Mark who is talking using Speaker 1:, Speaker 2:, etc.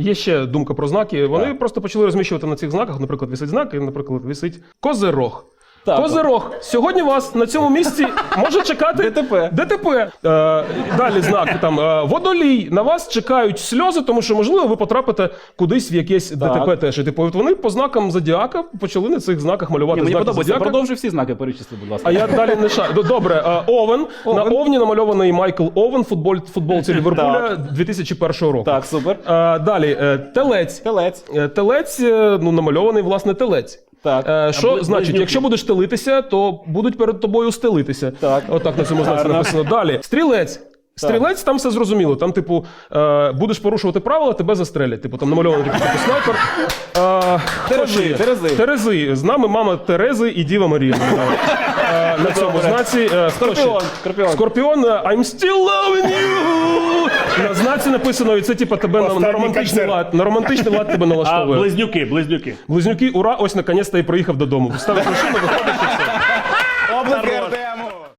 Speaker 1: є ще думка про знаки. Вони
Speaker 2: Так.
Speaker 1: просто почали розміщувати на цих знаках. Наприклад, висить знак, і, наприклад, висить козирог.
Speaker 2: Так.
Speaker 1: Козирог. Сьогодні вас на цьому місці може чекати
Speaker 2: ДТП.
Speaker 1: ДТП. Е, далі знак там е, водолій. На вас чекають сльози, тому що можливо ви потрапите кудись в якесь ДТП теж. І типу, от вони по знакам зодіака почали на цих знаках малювати
Speaker 2: Ні, мені
Speaker 1: знаки
Speaker 2: подобається.
Speaker 1: зодіака.
Speaker 2: Продовжуй всі знаки перечисли, будь ласка.
Speaker 1: А я далі не шаю. Д- Добре, е, Овен. На Овні намальований Майкл Овен, футболь, футболці Ліверпуля 2001 року.
Speaker 2: Так, супер.
Speaker 1: Е, Далі, е, телець.
Speaker 2: Телець.
Speaker 1: Е, Телець, е, ну, намальований, власне, телець.
Speaker 2: Так.
Speaker 1: Е, Що
Speaker 2: А,
Speaker 1: значить,
Speaker 2: близнюки.
Speaker 1: якщо будеш стелитися, то будуть перед тобою стелитися.
Speaker 2: Так.
Speaker 1: Отак на цьому знаці написано. Далі. Стрілець. Стрілець, там все зрозуміло. Там, типу, е, будеш порушувати правила, тебе застрелять. Типу, там намальований такий типу, снайпер.
Speaker 2: Терези. Терези.
Speaker 1: Терези. З нами мама Терези і Діва Марія. Е, На цьому знаці. е, хто ще?
Speaker 2: Скорпіон. Скорпіон.
Speaker 1: Скорпіон, е, I'm still loving you. На знаці написано, і це типу тебе на, на
Speaker 3: Останній
Speaker 1: романтичний
Speaker 3: концерт.
Speaker 1: лад. На романтичний лад тебе
Speaker 3: А
Speaker 1: налаштовує.
Speaker 3: близнюки, близнюки.
Speaker 1: Близнюки, ура, ось наконець-то і приїхав додому. Ставиш машину, виходиш.